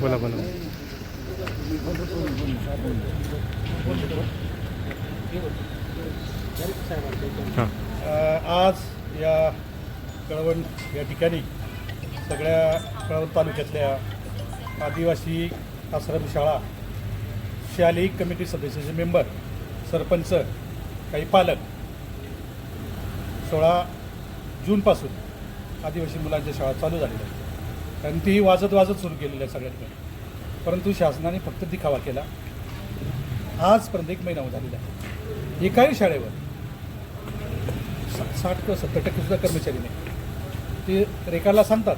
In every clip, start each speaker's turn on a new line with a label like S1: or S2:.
S1: बोला बोला. हां.
S2: आज या कळवण या ठिकाणी सगळ्या कळवण तालुक्यातल्या आदिवासी आश्रम शाळा शालेय कमिटी सदस्याचे मेंबर सरपंच काही पालक सोळा जूनपासून आदिवासी मुलांच्या शाळा चालू झालेल्या आहेत. कारण ती वाजत वाजत सुरू केलेली आहे सगळ्यात परंतु शासनाने फक्त दिखावा केला. आजपर्यंत एक महिना झालेला आहे एकाही शाळेवर सा- साठ किंवा सत्तर टक्के सुद्धा कर्मचारी नाही. ते रेखाला सांगतात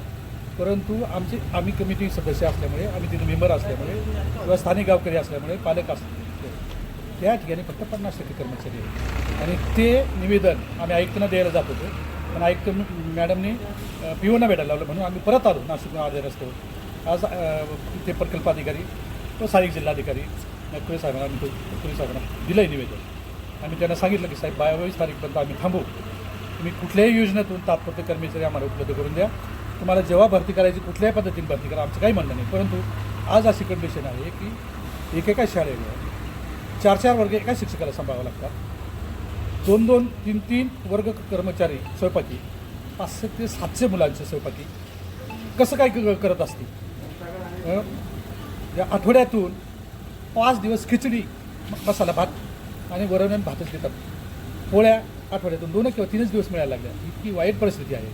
S2: परंतु आमचे आम्ही कमिटी सदस्य असल्यामुळे आम्ही तिथे मेंबर असल्यामुळे किंवा स्थानिक गावकरी असल्यामुळे पालक असल्यामुळे त्या ठिकाणी फक्त पन्नास टक्के कर्मचारी आहेत. आणि ते निवेदन आम्ही आयुक्तांना द्यायला जात होतो. पण आयुक्त मॅडमनी पिओना भेटायला लावलं म्हणून आम्ही परत आलो नाशिक आधी रस्त्यावर. आज ते प्रकल्प अधिकारी व स्थानिक जिल्हाधिकारी नकुळे साहेबांना आम्ही पोलीस साहेबांना दिलं आहे निवेदन. आम्ही त्यांना सांगितलं की साहेब बावीस तारीखपर्यंत आम्ही थांबू. तुम्ही कुठल्याही योजनेतून तात्पुरते कर्मचारी आम्हाला उपलब्ध करून द्या. तुम्हाला जेव्हा भरती करायची कुठल्याही पद्धतीने भरती करा आमचं काही म्हणणं नाही. परंतु आज अशी कंडिशन आहे की एकेका शाळेवर चार चार वर्ग एका शिक्षकाला सांभाळावं लागतात. दोन दोन तीन तीन वर्ग कर्मचारी स्वयंपाकी पाचशे ते सातशे मुलांचे स्वयंपाकी कसं काय क- करत असतील? या आठवड्यातून पाच दिवस खिचडी मसाला भात आणि वरण भातच देतात. पोळ्या आठवड्यातून दोन किंवा तीनच दिवस मिळायला लागल्या. इतकी वाईट परिस्थिती आहे.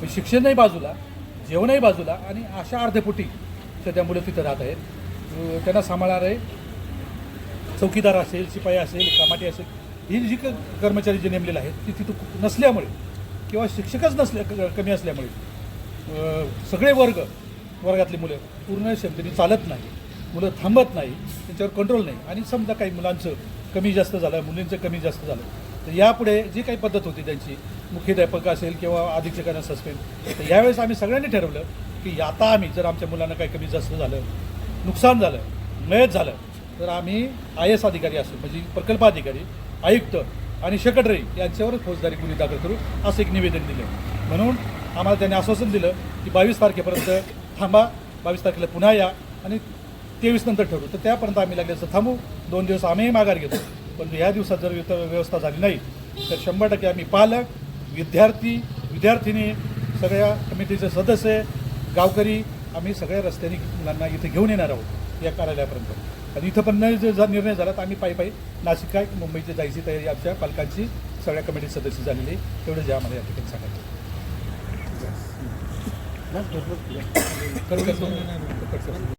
S2: पण शिक्षणही बाजूला जेवणही बाजूला आणि अशा अर्ध्यापोटी सध्या मुलं तिथं राहत आहेत. त्यांना सांभाळणारे चौकीदार असेल शिपाई असेल कामाटी असेल ही जी क- कर्मचारी जे नेमलेले आहेत ती तिथं नसल्यामुळे किंवा शिक्षकच नसल्या क- कमी असल्यामुळे सगळे वर्ग वर्गातली मुलं पूर्ण क्षमतेने चालत नाही मुलं थांबत नाही त्यांच्यावर कंट्रोल नाही. आणि समजा काही मुलांचं कमी जास्त झालं मुलींचं कमी जास्त झालं तर यापुढे जी काही पद्धत होती त्यांची मुख्याध्यापक असेल किंवा अधीक्षकांना सस्पेंड तर यावेळेस आम्ही सगळ्यांनी ठरवलं की आता आम्ही जर आमच्या मुलांना काही कमी जास्त झालं नुकसान झालं मयत झालं तर आम्ही आय एस अधिकारी असू म्हणजे प्रकल्प अधिकारी आयुक्त आणि सेक्रेटरी यांच्यावर फौजदारी गुन्हे दाखल करू असं एक निवेदन दिलं. म्हणून आम्हाला त्यांनी आश्वासन दिलं की बावीस तारखेपर्यंत थांबा. बावीस तारखेला पुन्हा या आणि तेवीस नंतर ठरवू. तर त्यापर्यंत आम्ही लागल्याचं थांबू. दोन दिवस आम्हीही माघार घेतो. पण ह्या दिवसात जर व्यवस्था झाली नाही तर शंभर टक्के आम्ही पालक विद्यार्थी विद्यार्थिनी सगळ्या कमिटीचे सदस्य गावकरी आम्ही सगळ्या रस्त्याने मुलांना इथे घेऊन येणार आहोत या कार्यालयापर्यंत. आणि इथं पण नाही जर निर्णय झाला तर आम्ही पायी पायी नाशिक काय मुंबईची जायची तयारी आमच्या पालकांची सगळ्या कमिटी सदस्य झालेली. तेवढं जे आम्हाला या ठिकाणी सांगायचं.